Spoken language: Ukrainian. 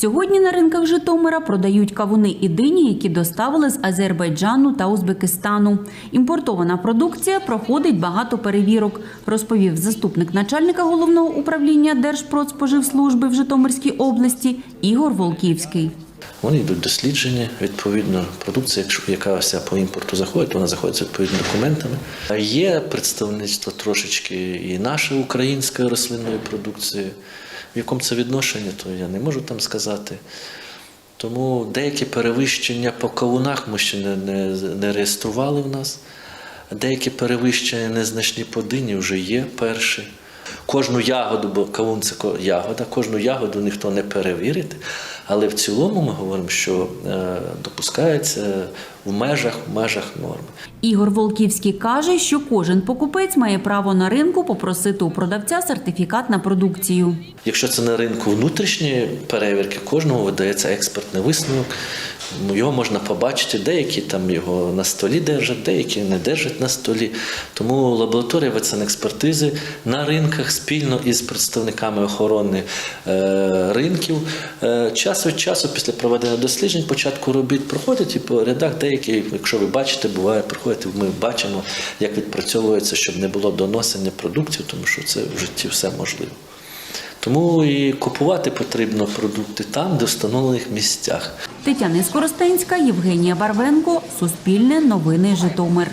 Сьогодні на ринках Житомира продають кавуни і дині, які доставили з Азербайджану та Узбекистану. Імпортована продукція проходить багато перевірок, розповів заступник начальника головного управління Держпродспоживслужби в Житомирській області Ігор Волківський. Вони йдуть дослідження, відповідно, продукція, яка вся по імпорту заходить, вона заходить з відповідними документами. А Є представництво трошечки і нашої української рослинної продукції. В якому це відношенні, то я не можу там сказати. Тому деякі перевищення по кавунах ми ще не, не, не реєстрували в нас. Деякі перевищення незначні по дині вже є перші. Кожну ягоду, бо кавун це ягода, кожну ягоду ніхто не перевірить. Але в цілому ми говоримо, що е, допускається в межах, в межах норми. Ігор Волківський каже, що кожен покупець має право на ринку попросити у продавця сертифікат на продукцію. Якщо це на ринку внутрішньої перевірки, кожному видається експертний висновок. Його можна побачити, деякі там його на столі держать, деякі не держать на столі. Тому лабораторія експертизи на ринках спільно із представниками охорони е, ринків е, час від часу після проведення досліджень, початку робіт проходять і по рядах деякі, якщо ви бачите, буває, приходять, ми бачимо, як відпрацьовується, щоб не було доносення продуктів, тому що це в житті все можливо. Тому і купувати потрібно продукти там, де встановлених місцях. Тетяна Скоростенська, Євгенія Барвенко, Суспільне новини Житомир.